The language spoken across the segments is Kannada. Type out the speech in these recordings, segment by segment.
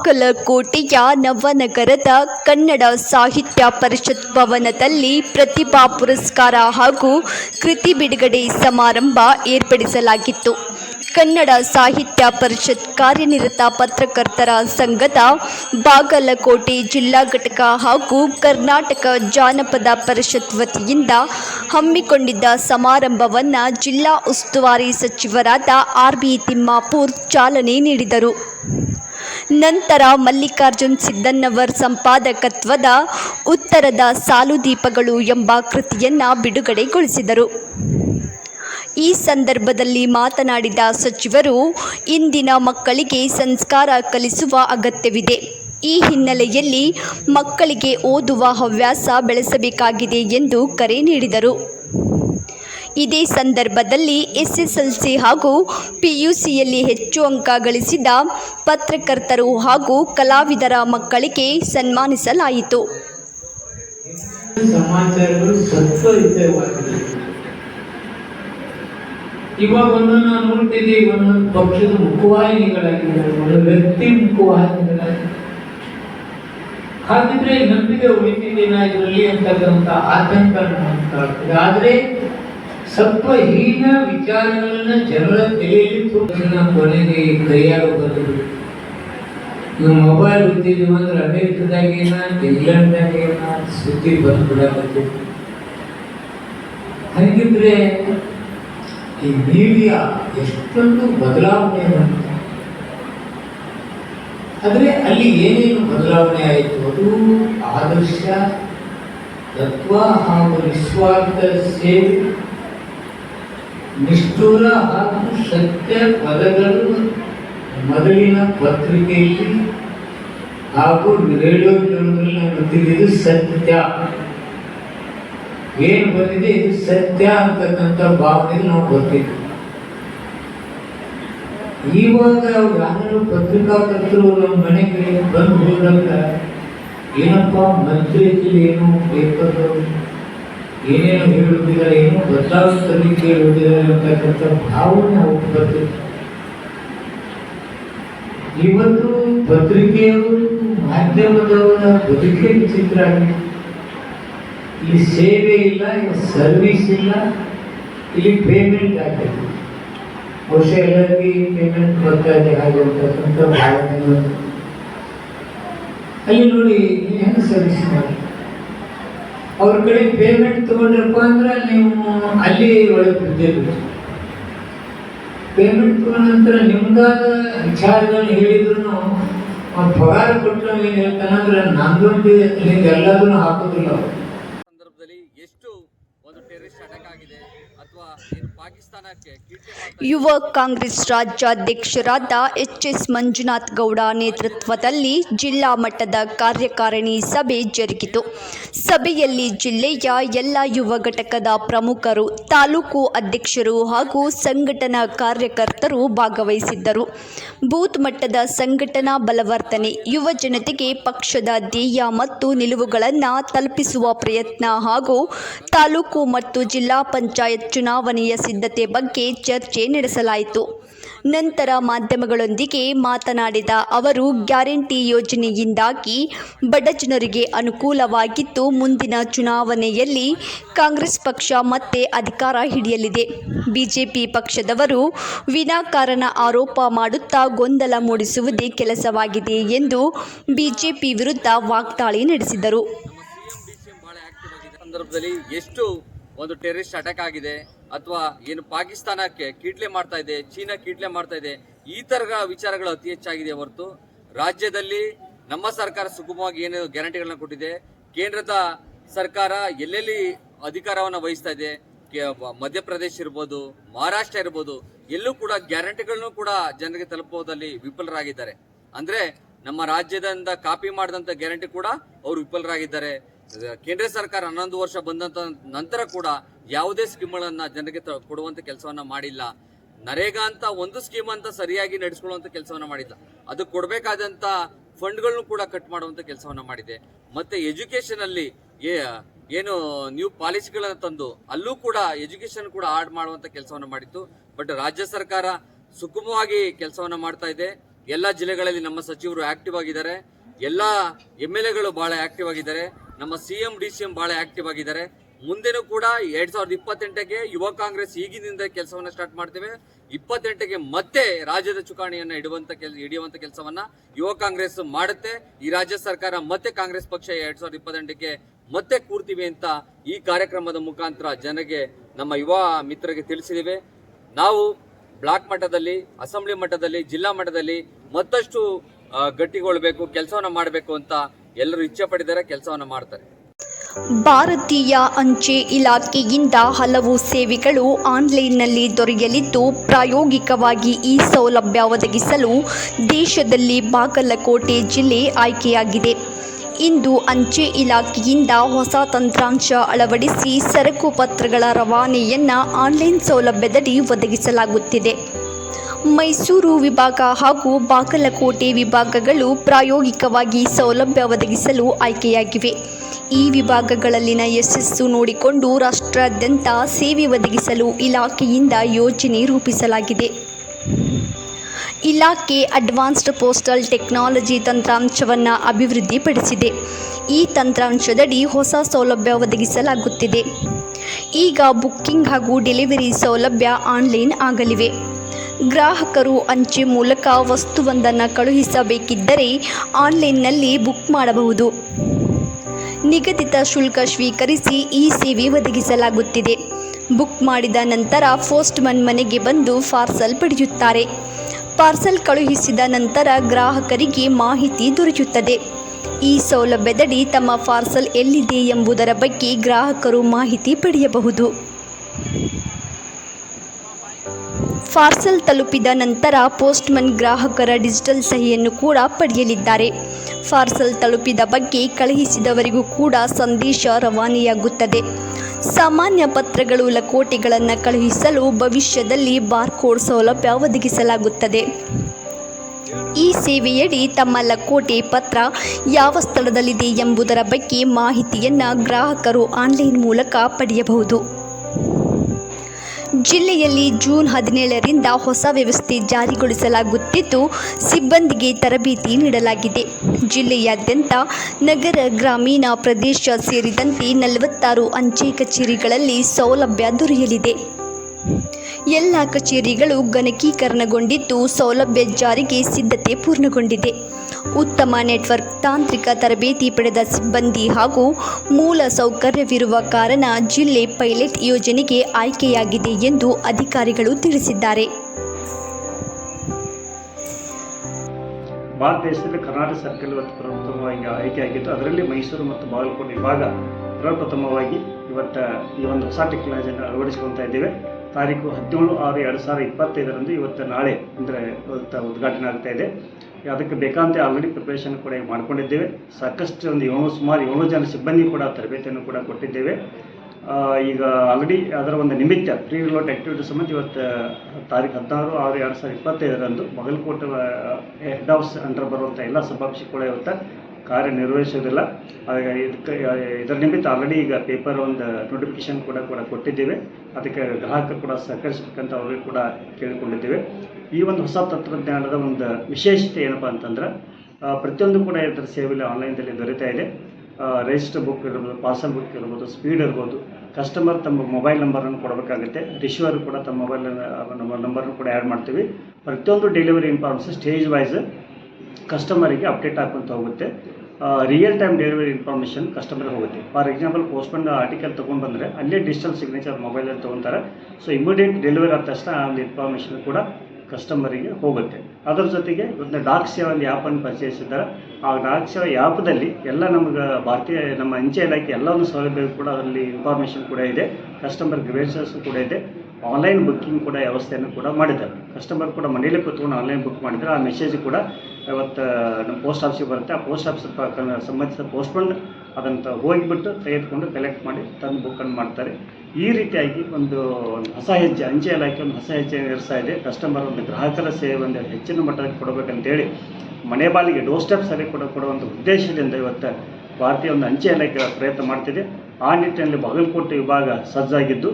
ಬಾಗಲಕೋಟೆಯ ನವನಗರದ ಕನ್ನಡ ಸಾಹಿತ್ಯ ಪರಿಷತ್ ಭವನದಲ್ಲಿ ಪ್ರತಿಭಾ ಪುರಸ್ಕಾರ ಹಾಗೂ ಕೃತಿ ಬಿಡುಗಡೆ ಸಮಾರಂಭ ಏರ್ಪಡಿಸಲಾಗಿತ್ತು. ಕನ್ನಡ ಸಾಹಿತ್ಯ ಪರಿಷತ್ ಕಾರ್ಯನಿರತ ಪತ್ರಕರ್ತರ ಸಂಘದ ಬಾಗಲಕೋಟೆ ಜಿಲ್ಲಾ ಘಟಕ ಹಾಗೂ ಕರ್ನಾಟಕ ಜಾನಪದ ಪರಿಷತ್ ವತಿಯಿಂದ ಹಮ್ಮಿಕೊಂಡಿದ್ದ ಸಮಾರಂಭವನ್ನು ಜಿಲ್ಲಾ ಉಸ್ತುವಾರಿ ಸಚಿವರಾದ ಆರ್ ಬಿ ತಿಮ್ಮಾಪೂರ್ ಚಾಲನೆ ನೀಡಿದರು. ನಂತರ ಮಲ್ಲಿಕಾರ್ಜುನ್ ಸಿದ್ದನ್ನವರ್ ಸಂಪಾದಕತ್ವದ ಉತ್ತರದ ಸಾಲು ದೀಪಗಳು ಎಂಬ ಕೃತಿಯನ್ನು ಬಿಡುಗಡೆಗೊಳಿಸಿದರು. ಈ ಸಂದರ್ಭದಲ್ಲಿ ಮಾತನಾಡಿದ ಸಚಿವರು, ಇಂದಿನ ಮಕ್ಕಳಿಗೆ ಸಂಸ್ಕಾರ ಕಲಿಸುವ ಅಗತ್ಯವಿದೆ. ಈ ಹಿನ್ನೆಲೆಯಲ್ಲಿ ಮಕ್ಕಳಿಗೆ ಓದುವ ಹವ್ಯಾಸ ಬೆಳೆಸಬೇಕಾಗಿದೆ ಎಂದು ಕರೆ ನೀಡಿದರು. ಇದೇ ಸಂದರ್ಭದಲ್ಲಿ ಎಸ್ಎಸ್ಎಲ್ಸಿ ಹಾಗೂ ಪಿಯುಸಿಯಲ್ಲಿ ಹೆಚ್ಚು ಅಂಕ ಗಳಿಸಿದ ಪತ್ರಕರ್ತರು ಹಾಗೂ ಕಲಾವಿದರ ಮಕ್ಕಳಿಗೆ ಸನ್ಮಾನಿಸಲಾಯಿತು. ಇವಾಗ ಒಂದೊಂದು ನೋಡ್ತಿದ್ದೀವಿ ಒಂದೊಂದು ಪಕ್ಷದ ಮುಖವಾಹಿನಿಗಳಾಗಿದ್ದಾರೆ ಒಂದು ವ್ಯಕ್ತಿ ಮುಖವಾಹಿನಿಗಳಾಗಿದ್ದಾರೆ ಹಾಗಿದ್ರೆ ನಂಬಿಕೆ ಉಳಿತಿದ್ದೇನ ಇದರಲ್ಲಿ ಅಂತಕ್ಕಂಥ ಆತಂಕ ಆದ್ರೆ ಸತ್ವಹೀನ ವಿಚಾರಗಳನ್ನ ಜನರ ತಲೆಯಲ್ಲಿ ಕೊನೆಗೆ ಕೈಯಾಗ ನಾವು ಮೊಬೈಲ್ ಓದ್ತಿದ್ವಿ ಅಂದ್ರೆ ಅಮೇರಿಕದಾಗೇನ ಇಂಗ್ಲೆಂಡ್ದಾಗೇನ ಸುದ್ದಿ ಬಂದ್ಬಿಡತ್ತೆ ಹಾಗಿದ್ರೆ ಈ ಮೀಡಿಯಾ ಎಷ್ಟೊಂದು ಬದಲಾವಣೆ ಆದರೆ ಅಲ್ಲಿ ಏನೇನು ಬದಲಾವಣೆ ಆಯಿತು ಅದು ಆದರ್ಶ, ತತ್ವ ಹಾಗೂ ನಿಸ್ವಾರ್ಥ ಸೇವೆ ನಿಷ್ಠುರ ಹಾಗೂ ಸತ್ಯ ಪದಗಳು ಮೊದಲಿನ ಪತ್ರಿಕೆಯಲ್ಲಿ ಹಾಗೂ ರೇಡಿಯೋ ನಾವು ಸತ್ಯ. ಏನು ಬಂದಿದೆ? ಇದು ಸತ್ಯ ಅಂತಕ್ಕಂಥ ಭಾವನೆ ನಾವು ಬರ್ತಿದ್ವಿ ಇವಾಗ ಯಾರು ಪತ್ರಿಕಾಕರ್ತರು ನಮ್ಮ ಮನೆಗೆ ಬಂದು ಹೋದಾಗ, ಏನಪ್ಪ ಮಂತ್ರಿಯಲ್ಲಿ ಏನು ಪೇಪರ್ ಏನೇನು ಹೇಳುತ್ತಿದ್ದಾರೆ ಏನು ಬದಲಾವಣೆ ಹೇಳುತ್ತಿದ್ದಾರೆ ಅಂತಕ್ಕಂಥ ಭಾವನೆ ಹೋಗ್ತದೆ ಬರ್ತಿತ್ತು ಇವತ್ತು ಪತ್ರಿಕೆಯವರು, ಮಾಧ್ಯಮದವರ ಬದುಕೇ ಚಿತ್ರ ಆಗಿದೆ ಇಲ್ಲಿ ಸೇವೆ ಇಲ್ಲ, ಇಲ್ಲಿ ಸರ್ವಿಸ್ ಇಲ್ಲ, ಇಲ್ಲಿ ಪೇಮೆಂಟ್ ಆಗ್ತದೆ ಬಹುಶಃ ಎಲ್ಲರಿಗೆ ಪೇಮೆಂಟ್ ಬರ್ತಾ ಇದೆ ಹಾಗೆ ಅಂತಕ್ಕಂಥ ಭಾವನೆ ಅಲ್ಲಿ ನೋಡಿ ಹೆಂಗೆ ಸರ್ವಿಸ್ ಮಾಡಿ ಅವ್ರ ಕಡೆ ಪೇಮೆಂಟ್ ತಗೊಂಡ್ರಪ್ಪ ಅಂದ್ರೆ ನೀವು ಅಲ್ಲಿ ಒಳಗೆ ಪೇಮೆಂಟ್ ತಗೊಂಡ ನಂತರ ನಿಮ್ದಾದ ವಿಚಾರಗಳನ್ನು ಹೇಳಿದ್ರು ಪಗಾರ ಕೊಟ್ಟು ಏನು ಹೇಳ್ತಾನಂದ್ರೆ ನಂದೊಂದು ಎಲ್ಲದನ್ನು ಹಾಕೋದಿಲ್ಲ ಸಂದರ್ಭದಲ್ಲಿ ಎಷ್ಟು ಒಂದು ಟೆರರಿಸ್ಟ್ ಅಟ್ಯಾಕ್ ಆಗಿದೆ ಅಥವಾ ಪಾಕಿಸ್ತಾನಕ್ಕೆ ಯುವ ಕಾಂಗ್ರೆಸ್ ರಾಜ್ಯಾಧ್ಯಕ್ಷರಾದ ಎಚ್ ಎಸ್ ಮಂಜುನಾಥ್ ಗೌಡ ನೇತೃತ್ವದಲ್ಲಿ ಜಿಲ್ಲಾ ಮಟ್ಟದ ಕಾರ್ಯಕಾರಿಣಿ ಸಭೆ ಜರುಗಿತು. ಸಭೆಯಲ್ಲಿ ಜಿಲ್ಲೆಯ ಎಲ್ಲ ಯುವ ಘಟಕದ ಪ್ರಮುಖರು, ತಾಲೂಕು ಅಧ್ಯಕ್ಷರು ಹಾಗೂ ಸಂಘಟನಾ ಕಾರ್ಯಕರ್ತರು ಭಾಗವಹಿಸಿದ್ದರು. ಬೂತ್ ಮಟ್ಟದ ಸಂಘಟನಾ ಬಲವರ್ಧನೆ, ಯುವ ಜನತೆಗೆ ಪಕ್ಷದ ಧ್ಯೇಯ ಮತ್ತು ನಿಲುವುಗಳನ್ನು ತಲುಪಿಸುವ ಪ್ರಯತ್ನ ಹಾಗೂ ತಾಲೂಕು ಮತ್ತು ಜಿಲ್ಲಾ ಪಂಚಾಯತ್ ಚುನಾವಣೆಯ ಸಿದ್ಧತೆ ಬಗ್ಗೆ ಚರ್ಚೆ ನಡೆಸಲಾಯಿತು. ನಂತರ ಮಾಧ್ಯಮಗಳೊಂದಿಗೆ ಮಾತನಾಡಿದ ಅವರು, ಗ್ಯಾರಂಟಿ ಯೋಜನೆಯಿಂದಾಗಿ ಬಡ ಜನರಿಗೆ ಅನುಕೂಲವಾಗಿದ್ದು, ಮುಂದಿನ ಚುನಾವಣೆಯಲ್ಲಿ ಕಾಂಗ್ರೆಸ್ ಪಕ್ಷ ಮತ್ತೆ ಅಧಿಕಾರ ಹಿಡಿಯಲಿದೆ. ಬಿಜೆಪಿ ಪಕ್ಷದವರು ವಿನಾಕಾರಣ ಆರೋಪ ಮಾಡುತ್ತಾ ಗೊಂದಲ ಮೂಡಿಸುವುದೇ ಕೆಲಸವಾಗಿದೆ ಎಂದು ಬಿಜೆಪಿ ವಿರುದ್ಧ ವಾಗ್ದಾಳಿ ನಡೆಸಿದರು. ಸಂದರ್ಭದಲ್ಲಿ ಎಷ್ಟು ಒಂದು ಟೆರರಿಸ್ಟ್ ಅಟ್ಯಾಕ್ ಆಗಿದೆ ಅಥವಾ ಏನು ಪಾಕಿಸ್ತಾನಕ್ಕೆ ಕೀಟ್ಲೆ ಮಾಡ್ತಾ ಇದೆ, ಚೀನಾ ಕೀಟ್ಲೆ ಮಾಡ್ತಾ ಇದೆ, ಈ ತರಹ ವಿಚಾರಗಳು ಅತಿ ಹೆಚ್ಚಾಗಿದೆ ಹೊರತು ರಾಜ್ಯದಲ್ಲಿ ನಮ್ಮ ಸರ್ಕಾರ ಸುಗಮವಾಗಿ ಏನು ಗ್ಯಾರಂಟಿಗಳನ್ನ ಕೊಟ್ಟಿದೆ, ಕೇಂದ್ರದ ಸರ್ಕಾರ ಎಲ್ಲೆಲ್ಲಿ ಅಧಿಕಾರವನ್ನು ವಹಿಸ್ತಾ ಇದೆ ಮಧ್ಯಪ್ರದೇಶ ಇರ್ಬೋದು, ಮಹಾರಾಷ್ಟ್ರ ಇರ್ಬೋದು, ಎಲ್ಲೂ ಕೂಡ ಗ್ಯಾರಂಟಿಗಳನ್ನು ಕೂಡ ಜನರಿಗೆ ತಲುಪುವುದಲ್ಲಿ ವಿಫಲರಾಗಿದ್ದಾರೆ. ಅಂದ್ರೆ ನಮ್ಮ ರಾಜ್ಯದಿಂದ ಕಾಪಿ ಮಾಡಿದಂತ ಗ್ಯಾರಂಟಿ ಕೂಡ ಅವರು ವಿಫಲರಾಗಿದ್ದಾರೆ. ಕೇಂದ್ರ ಸರ್ಕಾರ ಹನ್ನೊಂದು ವರ್ಷ ಬಂದಂತ ನಂತರ ಕೂಡ ಯಾವುದೇ ಸ್ಕೀಮ್ಗಳನ್ನು ಜನರಿಗೆ ಕೊಡುವಂತ ಕೆಲಸವನ್ನ ಮಾಡಿಲ್ಲ. ನರೇಗಾ ಅಂತ ಒಂದು ಸ್ಕೀಮ್ ಅಂತ ಸರಿಯಾಗಿ ನಡೆಸ್ಕೊಳ್ಳುವಂಥ ಕೆಲಸವನ್ನ ಮಾಡಿಲ್ಲ. ಅದು ಕೊಡಬೇಕಾದಂಥ ಫಂಡ್ಗಳನ್ನು ಕೂಡ ಕಟ್ ಮಾಡುವಂತ ಕೆಲಸವನ್ನ ಮಾಡಿದೆ. ಮತ್ತೆ ಎಜುಕೇಶನ್ ಅಲ್ಲಿ ಏನು ನ್ಯೂ ಪಾಲಿಸಿಗಳನ್ನ ತಂದು ಅಲ್ಲೂ ಕೂಡ ಎಜುಕೇಶನ್ ಕೂಡ ಆಡ್ ಮಾಡುವಂತ ಕೆಲಸವನ್ನ ಮಾಡಿತ್ತು. ಬಟ್ ರಾಜ್ಯ ಸರ್ಕಾರ ಸುಗಮವಾಗಿ ಕೆಲಸವನ್ನ ಮಾಡ್ತಾ ಇದೆ. ಎಲ್ಲ ಜಿಲ್ಲೆಗಳಲ್ಲಿ ನಮ್ಮ ಸಚಿವರು ಆಕ್ಟಿವ್ ಆಗಿದ್ದಾರೆ. ಎಲ್ಲ ಎಂ ಎಲ್ ಎಗಳು ಬಹಳ ಆಕ್ಟಿವ್ ಆಗಿದ್ದಾರೆ. ನಮ್ಮ C M D C M ಬಹಳ ಆಕ್ಟಿವ್ ಆಗಿದ್ದಾರೆ. ಮುಂದೆನೂ ಕೂಡ ಎರಡ್ ಸಾವಿರದ ಇಪ್ಪತ್ತೆಂಟಕ್ಕೆ ಯುವ ಕಾಂಗ್ರೆಸ್ ಈಗಿನಿಂದ ಕೆಲಸವನ್ನ ಸ್ಟಾರ್ಟ್ ಮಾಡ್ತೇವೆ. ಇಪ್ಪತ್ತೆಂಟಕ್ಕೆ ಮತ್ತೆ ರಾಜ್ಯದ ಚುಕಾಣಿಯನ್ನ ಇಡುವಂತ ಕೆಲ್, ಹಿಡಿಯುವಂತ ಕೆಲಸವನ್ನ ಯುವ ಕಾಂಗ್ರೆಸ್ ಮಾಡುತ್ತೆ. ಈ ರಾಜ್ಯ ಸರ್ಕಾರ ಮತ್ತೆ ಕಾಂಗ್ರೆಸ್ ಪಕ್ಷ ಎರಡ್ ಸಾವಿರದ ಇಪ್ಪತ್ತೆಂಟಕ್ಕೆ ಮತ್ತೆ ಕೂರ್ತೀವಿ ಅಂತ ಈ ಕಾರ್ಯಕ್ರಮದ ಮುಖಾಂತರ ಜನಗೆ, ನಮ್ಮ ಯುವ ಮಿತ್ರರಿಗೆ ತಿಳಿಸಿದ್ದೇವೆ ನಾವು ಬ್ಲಾಕ್ ಮಟ್ಟದಲ್ಲಿ, ಅಸೆಂಬ್ಲಿ ಮಟ್ಟದಲ್ಲಿ, ಜಿಲ್ಲಾ ಮಟ್ಟದಲ್ಲಿ ಮತ್ತಷ್ಟು ಗಟ್ಟಿಗೊಳ್ಬೇಕು, ಕೆಲಸವನ್ನ ಮಾಡಬೇಕು ಅಂತ ಎಲ್ಲರೂ ಇಚ್ಛೆ ಪಟ್ಟಿದ್ದಾರೆ, ಕೆಲಸವನ್ನ ಮಾಡ್ತಾರೆ. ಭಾರತೀಯ ಅಂಚೆ ಇಲಾಖೆಯಿಂದ ಹಲವು ಸೇವೆಗಳು ಆನ್ಲೈನ್ನಲ್ಲಿ ದೊರೆಯಲಿದ್ದು, ಪ್ರಾಯೋಗಿಕವಾಗಿ ಈ ಸೌಲಭ್ಯ ಒದಗಿಸಲು ದೇಶದಲ್ಲಿ ಬಾಗಲಕೋಟೆ ಜಿಲ್ಲೆ ಆಯ್ಕೆಯಾಗಿದೆ. ಇಂದು ಅಂಚೆ ಇಲಾಖೆಯಿಂದ ಹೊಸ ತಂತ್ರಾಂಶ ಅಳವಡಿಸಿ ಸರಕು ಪತ್ರಗಳ ರವಾನೆಯನ್ನು ಆನ್ಲೈನ್ ಸೌಲಭ್ಯದಡಿ ಒದಗಿಸಲಾಗುತ್ತಿದೆ. ಮೈಸೂರು ವಿಭಾಗ ಹಾಗೂ ಬಾಗಲಕೋಟೆ ವಿಭಾಗಗಳು ಪ್ರಾಯೋಗಿಕವಾಗಿ ಸೌಲಭ್ಯ ಒದಗಿಸಲು ಆಯ್ಕೆಯಾಗಿವೆ. ಈ ವಿಭಾಗಗಳಲ್ಲಿನ ಯಶಸ್ಸು ನೋಡಿಕೊಂಡು ರಾಷ್ಟ್ರಾದ್ಯಂತ ಸೇವೆ ಒದಗಿಸಲು ಇಲಾಖೆಯಿಂದ ಯೋಜನೆ ರೂಪಿಸಲಾಗಿದೆ. ಇಲಾಖೆ ಅಡ್ವಾನ್ಸ್ಡ್ ಪೋಸ್ಟಲ್ ಟೆಕ್ನಾಲಜಿ ತಂತ್ರಾಂಶವನ್ನು ಅಭಿವೃದ್ಧಿಪಡಿಸಿದೆ. ಈ ತಂತ್ರಾಂಶದಡಿ ಹೊಸ ಸೌಲಭ್ಯ ಒದಗಿಸಲಾಗುತ್ತಿದೆ. ಈಗ ಬುಕ್ಕಿಂಗ್ ಹಾಗೂ ಡೆಲಿವರಿ ಸೌಲಭ್ಯ ಆನ್ಲೈನ್ ಆಗಲಿವೆ. ಗ್ರಾಹಕರು ಅಂಚೆ ಮೂಲಕ ವಸ್ತುವೊಂದನ್ನು ಕಳುಹಿಸಬೇಕಿದ್ದರೆ ಆನ್ಲೈನ್ನಲ್ಲಿ ಬುಕ್ ಮಾಡಬಹುದು. ನಿಗದಿತ ಶುಲ್ಕ ಸ್ವೀಕರಿಸಿ ಈ ಸೇವೆ ಒದಗಿಸಲಾಗುತ್ತಿದೆ. ಬುಕ್ ಮಾಡಿದ ನಂತರ ಪೋಸ್ಟ್ಮನ್ ಮನೆಗೆ ಬಂದು ಪಾರ್ಸಲ್ ಪಡೆಯುತ್ತಾರೆ. ಪಾರ್ಸಲ್ ಕಳುಹಿಸಿದ ನಂತರ ಗ್ರಾಹಕರಿಗೆ ಮಾಹಿತಿ ದೊರೆಯುತ್ತದೆ. ಈ ಸೌಲಭ್ಯದಡಿ ತಮ್ಮ ಪಾರ್ಸಲ್ ಎಲ್ಲಿದೆ ಎಂಬುದರ ಬಗ್ಗೆ ಗ್ರಾಹಕರು ಮಾಹಿತಿ ಪಡೆಯಬಹುದು. ಪಾರ್ಸಲ್ ತಲುಪಿದ ನಂತರ ಪೋಸ್ಟ್ಮನ್ ಗ್ರಾಹಕರ ಡಿಜಿಟಲ್ ಸಹಿಯನ್ನು ಕೂಡ ಪಡೆಯಲಿದ್ದಾರೆ. ಪಾರ್ಸಲ್ ತಲುಪಿದ ಬಗ್ಗೆ ಕಳುಹಿಸಿದವರಿಗೂ ಕೂಡ ಸಂದೇಶ ರವಾನೆಯಾಗುತ್ತದೆ. ಸಾಮಾನ್ಯ ಪತ್ರಗಳು ಲಕೋಟೆಗಳನ್ನು ಕಳುಹಿಸಲು ಭವಿಷ್ಯದಲ್ಲಿ ಬಾರ್ಕೋಡ್ ಸೌಲಭ್ಯ ಒದಗಿಸಲಾಗುತ್ತದೆ. ಈ ಸೇವೆಯಡಿ ತಮ್ಮ ಲಕೋಟೆ ಪತ್ರ ಯಾವ ಸ್ಥಳದಲ್ಲಿದೆ ಎಂಬುದರ ಬಗ್ಗೆ ಮಾಹಿತಿಯನ್ನು ಗ್ರಾಹಕರು ಆನ್ಲೈನ್ ಮೂಲಕ ಪಡೆಯಬಹುದು. ಜಿಲ್ಲೆಯಲ್ಲಿ ಜೂನ್ ಹದಿನೇಳರಿಂದ ಹೊಸ ವ್ಯವಸ್ಥೆ ಜಾರಿಗೊಳಿಸಲಾಗುತ್ತಿದ್ದು, ಸಿಬ್ಬಂದಿಗೆ ತರಬೇತಿ ನೀಡಲಾಗಿದೆ. ಜಿಲ್ಲೆಯಾದ್ಯಂತ ನಗರ, ಗ್ರಾಮೀಣ ಪ್ರದೇಶ ಸೇರಿದಂತೆ ನಲವತ್ತಾರು ಅಂಚೆ ಕಚೇರಿಗಳಲ್ಲಿ ಸೌಲಭ್ಯ ದೊರೆಯಲಿದೆ. ಎಲ್ಲ ಕಚೇರಿಗಳು ಗಣಕೀಕರಣಗೊಂಡಿದ್ದು ಸೌಲಭ್ಯ ಜಾರಿಗೆ ಸಿದ್ಧತೆ ಪೂರ್ಣಗೊಂಡಿದೆ. ಉತ್ತಮ ನೆಟ್ವರ್ಕ್, ತಾಂತ್ರಿಕ ತರಬೇತಿ ಪಡೆದ ಸಿಬ್ಬಂದಿ ಹಾಗೂ ಮೂಲ ಸೌಕರ್ಯವಿರುವ ಕಾರಣ ಜಿಲ್ಲೆ ಪೈಲಟ್ ಯೋಜನೆಗೆ ಆಯ್ಕೆಯಾಗಿದೆ ಎಂದು ಅಧಿಕಾರಿಗಳು ತಿಳಿಸಿದ್ದಾರೆ. ಭಾರತ ದೇಶದಲ್ಲಿ ಕರ್ನಾಟಕ ಸರ್ಕಲ್ ಇವತ್ತು ಪ್ರಪ್ರಥಮವಾಗಿ ಆಯ್ಕೆಯಾಗಿದ್ದು, ಅದರಲ್ಲಿ ಮೈಸೂರು ಮತ್ತು ಬಾಗಲಕೋಟೆ ವಿಭಾಗ ಪ್ರಪ್ರಥಮವಾಗಿ ಇವತ್ತು ಈ ಒಂದು ಹೊಸ ಟೆಕ್ನಾಲಜಿಯನ್ನು ಅಳವಡಿಸಿಕೊಳ್ತಾ ಇದ್ದೇವೆ. ತಾರೀಕು ಹದಿನೇಳು ಆರು ಎರಡು ಸಾವಿರದ ಇಪ್ಪತ್ತೈದರಂದು ಇವತ್ತು ನಾಳೆ, ಅಂದರೆ ಇವತ್ತು ಉದ್ಘಾಟನೆ ಆಗ್ತಾ ಇದೆ. ಅದಕ್ಕೆ ಬೇಕಾದಂತೆ ಆಲ್ರೆಡಿ ಪ್ರಿಪ್ರೇಷನ್ ಕೂಡ ಮಾಡಿಕೊಂಡಿದ್ದೇವೆ. ಸಾಕಷ್ಟು ಒಂದು ಏಳು, ಸುಮಾರು ಏಳು ಜನ ಸಿಬ್ಬಂದಿ ಕೂಡ ತರಬೇತಿಯನ್ನು ಕೂಡ ಕೊಟ್ಟಿದ್ದೇವೆ. ಈಗ ಆಲ್ರೆಡಿ ಅದರ ಒಂದು ನಿಮಿತ್ತ ಪ್ರೀ ರಿಲೋಟ್ ಆ್ಯಕ್ಟಿವಿಟಿ ಸಂಬಂಧ ಇವತ್ತು ತಾರೀಕು ಹದಿನಾರು ಆರು ಎರಡು ಸಾವಿರದ ಇಪ್ಪತ್ತೈದರಂದು ಬಗಲ್ಕೋಟೆ ಹೆಡ್ ಹೌಸ್ ಅಂಡರ್ ಬರುವಂಥ ಎಲ್ಲ ಕೂಡ ಇವತ್ತು ಕಾರ್ಯನಿರ್ವಹಿಸೋದಿಲ್ಲ ಹಾಗಾಗಿ ಇದಕ್ಕೆ, ಇದರ ನಿಮಿತ್ತ ಆಲ್ರೆಡಿ ಈಗ ಪೇಪರ್ ಒಂದು ನೋಟಿಫಿಕೇಶನ್ ಕೂಡ ಕೂಡ ಕೊಟ್ಟಿದ್ದೇವೆ. ಅದಕ್ಕೆ ಗ್ರಾಹಕರು ಕೂಡ ಸಹಕರಿಸಬೇಕಂತ ಅವರಿಗೆ ಕೂಡ ಕೇಳಿಕೊಂಡಿದ್ದೇವೆ. ಈ ಒಂದು ಹೊಸ ತಂತ್ರಜ್ಞಾನದ ಒಂದು ವಿಶೇಷತೆ ಏನಪ್ಪ ಅಂತಂದ್ರೆ ಪ್ರತಿಯೊಂದು ಕೂಡ ಇದರ ಸೇವೆಯಲ್ಲಿ ಆನ್ಲೈನ್ದಲ್ಲಿ ದೊರೆತಾ ಇದೆ. ರಿಜಿಸ್ಟರ್ ಬುಕ್ ಇರ್ಬೋದು ಪಾರ್ಸಲ್ ಬುಕ್ ಇರ್ಬೋದು ಸ್ಪೀಡ್ ಇರ್ಬೋದು. ಕಸ್ಟಮರ್ ತಮ್ಮ ಮೊಬೈಲ್ ನಂಬರನ್ನು ಕೊಡಬೇಕಾಗುತ್ತೆ. ರಿಸೀವರ್ ಕೂಡ ತಮ್ಮ ಮೊಬೈಲ್ ನಂಬರನ್ನು ಕೂಡ ಆ್ಯಡ್ ಮಾಡ್ತೀವಿ. ಪ್ರತಿಯೊಂದು ಡೆಲಿವರಿ ಇನ್ಫಾರ್ಮೇಷನ್ ಸ್ಟೇಜ್ ವೈಸ್ ಕಸ್ಟಮರಿಗೆ ಅಪ್ಡೇಟ್ ಹಾಕೊತ ಹೋಗುತ್ತೆ. ರಿಯಲ್ ಟೈಮ್ ಡೆಲಿವರಿ ಇನ್ಫಾರ್ಮೇಷನ್ ಕಸ್ಟಮರ್ಗೆ ಹೋಗುತ್ತೆ. ಫಾರ್ ಎಕ್ಸಾಂಪಲ್ ಪೋಸ್ಟ್ಮನ್ ಆರ್ಟಿಕಲ್ ತೊಗೊಂಡು ಬಂದರೆ ಅಲ್ಲೇ ಡಿಜಿಟಲ್ ಸಿಗ್ನೇಚರ್ ಮೊಬೈಲಲ್ಲಿ ತೊಗೊತಾರೆ. ಸೊ ಇಮಿಡಿಯೇಟ್ ಡೆಲಿವರಿ ಆದ ತಕ್ಷಣ ಒಂದು ಇನ್ಫಾರ್ಮೇಷನ್ ಕೂಡ ಕಸ್ಟಮರಿಗೆ ಹೋಗುತ್ತೆ. ಅದರ ಜೊತೆಗೆ ಒಂದು ಡಾಕ್ ಸೇವಾ ಒಂದು ಆ್ಯಪನ್ನು ಪರಿಚಯಿಸಿದ್ದಾರೆ ಆ ಡಾಕ್ ಸೇವಾ ಆ್ಯಪ್ದಲ್ಲಿ ಎಲ್ಲ ನಮ್ಗೆ ಭಾರತೀಯ, ನಮ್ಮ ಅಂಚೆ ಇಲಾಖೆ ಎಲ್ಲ ಒಂದು ಸೌಲಭ್ಯ ಕೂಡ ಅದರಲ್ಲಿ ಇನ್ಫಾರ್ಮೇಷನ್ ಕೂಡ ಇದೆ. ಕಸ್ಟಮರ್ ಗ್ರೇಸಸ್ ಕೂಡ ಇದೆ. ಆನ್ಲೈನ್ ಬುಕ್ಕಿಂಗ್ ಕೂಡ ವ್ಯವಸ್ಥೆಯನ್ನು ಕೂಡ ಮಾಡಿದ್ದಾರೆ. ಕಸ್ಟಮರ್ ಕೂಡ ಮನೆಯಲ್ಲೇ ಕೂತ್ಕೊಂಡು ಆನ್ಲೈನ್ ಬುಕ್ ಮಾಡಿದರೆ ಆ ಮೆಸೇಜ್ ಕೂಡ ಇವತ್ತು ನಮ್ಮ ಪೋಸ್ಟ್ ಆಫೀಸಿಗೆ ಬರುತ್ತೆ. ಆ ಪೋಸ್ಟ್ ಆಫೀಸ್ ಸಂಬಂಧಿಸಿದ ಪೋಸ್ಟ್ಮನ್ ಅದನ್ನು ಹೋಗಿಬಿಟ್ಟು ತೆಗೆದುಕೊಂಡು ಕಲೆಕ್ಟ್ ಮಾಡಿ ತಂದು ಬುಕ್ಕನ್ನು ಮಾಡ್ತಾರೆ. ಈ ರೀತಿಯಾಗಿ ಒಂದು ಒಂದು ಹೊಸ ಹೆಜ್ಜೆ, ಅಂಚೆ ಇಲಾಖೆ ಒಂದು ಹೊಸ ಹೆಜ್ಜೆ ಇರಿಸ್ತಾ ಇದೆ. ಕಸ್ಟಮರ್ ಒಂದು ಗ್ರಾಹಕರ ಸೇವೆ ಒಂದು ಹೆಚ್ಚಿನ ಮಟ್ಟದಲ್ಲಿ ಕೊಡಬೇಕಂತೇಳಿ ಮನೆ ಬಾಲಿಗೆ ಡೋರ್ ಸ್ಟೆಪ್ ಸರಿ ಕೊಡ ಕೊಡುವಂಥ ಉದ್ದೇಶದಿಂದ ಇವತ್ತು ಭಾರತೀಯ ಒಂದು ಅಂಚೆ ಇಲಾಖೆ ಪ್ರಯತ್ನ ಮಾಡ್ತಿದೆ. ಆ ನಿಟ್ಟಿನಲ್ಲಿ ಬಾಗಲಕೋಟೆ ವಿಭಾಗ ಸಜ್ಜಾಗಿದ್ದು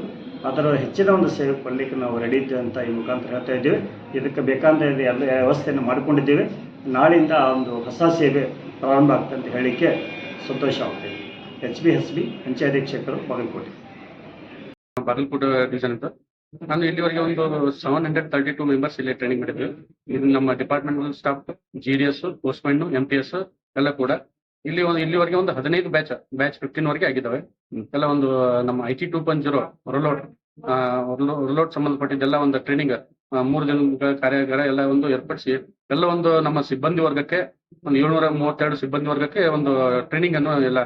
ಅದರ ಹೆಚ್ಚಿನ ಒಂದು ಸೇವೆ ಕೊಡಲಿಕ್ಕೆ ನಾವು ರೆಡಿ ಇದ್ದೇವೆ ಅಂತ ಈ ಮುಖಾಂತರ ಹೇಳ್ತಾ ಇದ್ದೇವೆ. ಇದಕ್ಕೆ ಬೇಕಾದ ಎಲ್ಲ ವ್ಯವಸ್ಥೆಯನ್ನು ಮಾಡಿಕೊಂಡಿದ್ದೇವೆ. ನಾಳೆಯಿಂದ ಆ ಒಂದು ಹೊಸ ಸೇವೆ ಪ್ರಾರಂಭ ಆಗ್ತದೆ ಅಂತ ಹೇಳಲಿಕ್ಕೆ ಸಂತೋಷ ಆಗ್ತದೆ. H B S B panchayat Bagalkote. Bagalkote division ಅಂತ. ನಾನು ಇಲ್ಲಿವರೆಗೆ ಒಂದು seven hundred thirty two members ಇಲ್ಲಿ ಟ್ರೈನಿಂಗ್ ಮಾಡಿದ್ವಿ. ಇದು ನಮ್ಮ department staff G D S postman M P S ಎಲ್ಲ ಕೂಡ ಇಲ್ಲಿ ಒಂದು, ಇಲ್ಲಿವರೆಗೆ ಒಂದು ಹದಿನೈದು ಬ್ಯಾಚ್ ಬ್ಯಾಚ್ ಫಿಫ್ಟೀನ್ ವರೆಗೆ ಆಗಿದ್ದಾವೆ. ಎಲ್ಲ ಒಂದು, ನಮ್ಮ I T two point zero rollout rollout ಸಂಬಂಧಪಟ್ಟಿದ್ದೆಲ್ಲ ಒಂದು ಟ್ರೈನಿಂಗ್ ಮೂರು ದಿನಗಳ ಕಾರ್ಯಾಗಾರ ಎಲ್ಲ ಒಂದು ಏರ್ಪಡಿಸಿ, ಎಲ್ಲ ಒಂದು ನಮ್ಮ ಸಿಬ್ಬಂದಿ ವರ್ಗಕ್ಕೆ, ಒಂದು ಏಳ್ನೂರ ಮೂವತ್ತೆರಡು ಸಿಬ್ಬಂದಿ ವರ್ಗಕ್ಕೆ ಒಂದು ಟ್ರೈನಿಂಗ್ ಅನ್ನು ಎಲ್ಲ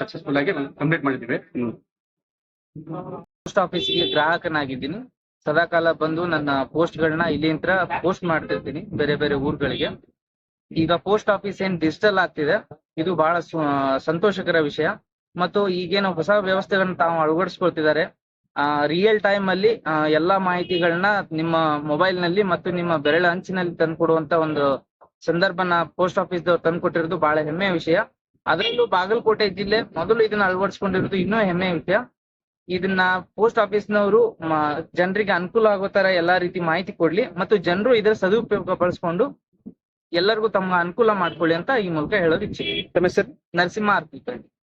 ಸಕ್ಸಸ್ಫುಲ್ ಆಗಿ ಕಂಪ್ಲೀಟ್ ಮಾಡಿದ್ದೀವಿ. ಪೋಸ್ಟ್ ಆಫೀಸ್ಗೆ ಗ್ರಾಹಕನಾಗಿದ್ದೀನಿ. ಸದಾಕಾಲ ಬಂದು ನನ್ನ ಪೋಸ್ಟ್ ಗಳನ್ನ ಇಲ್ಲಿಂದ ಪೋಸ್ಟ್ ಮಾಡ್ತಿರ್ತೀನಿ, ಬೇರೆ ಬೇರೆ ಊರುಗಳಿಗೆ. ಈಗ ಪೋಸ್ಟ್ ಆಫೀಸ್ ಏನ್ ಡಿಜಿಟಲ್ ಆಗ್ತಿದೆ, ಇದು ಬಹಳ ಸಂತೋಷಕರ ವಿಷಯ. ಮತ್ತು ಈಗೇನು ಹೊಸ ವ್ಯವಸ್ಥೆಗಳನ್ನ ತಾವು ಅಳವಡಿಸ್ಕೊಳ್ತಿದ್ದಾರೆ. ರಿಯಲ್ ಟೈಮ್ ಅಲ್ಲಿ ಎಲ್ಲಾ ಮಾಹಿತಿಗಳನ್ನ ನಿಮ್ಮ ಮೊಬೈಲ್ನಲ್ಲಿ ಮತ್ತು ನಿಮ್ಮ ಬೆರಳ ಅಂಚಿನಲ್ಲಿ ತಂದ್ಕೊಡುವಂತ ಒಂದು ಸಂದರ್ಭನ ಪೋಸ್ಟ್ ಆಫೀಸ್ ದವ್ರು ತಂದ್ಕೊಟ್ಟಿರೋದು ಬಹಳ ಹೆಮ್ಮೆಯ ವಿಷಯ. ಅದರಲ್ಲೂ ಬಾಗಲಕೋಟೆ ಜಿಲ್ಲೆ ಮೊದಲು ಇದನ್ನ ಅಳವಡಿಸ್ಕೊಂಡಿರೋದು ಇನ್ನೂ ಹೆಮ್ಮೆಯ ವಿಷಯ. ಇದನ್ನ ಪೋಸ್ಟ್ ಆಫೀಸ್ನವರು ಜನರಿಗೆ ಅನುಕೂಲ ಆಗೋ ತರ ಎಲ್ಲಾ ರೀತಿ ಮಾಹಿತಿ ಕೊಡ್ಲಿ. ಮತ್ತು ಜನರು ಇದರ ಸದುಪಯೋಗ ಬಳಸ್ಕೊಂಡು ಎಲ್ಲರಿಗೂ ತಮ್ಮ ಅನುಕೂಲ ಮಾಡ್ಕೊಳ್ಳಿ ಅಂತ ಈ ಮೂಲಕ ಹೇಳೋದು ಇಚ್ಛೆ. ತಮ್ಮ ಹೆಸರು ನರಸಿಂಹ ಆರ್ತಿ.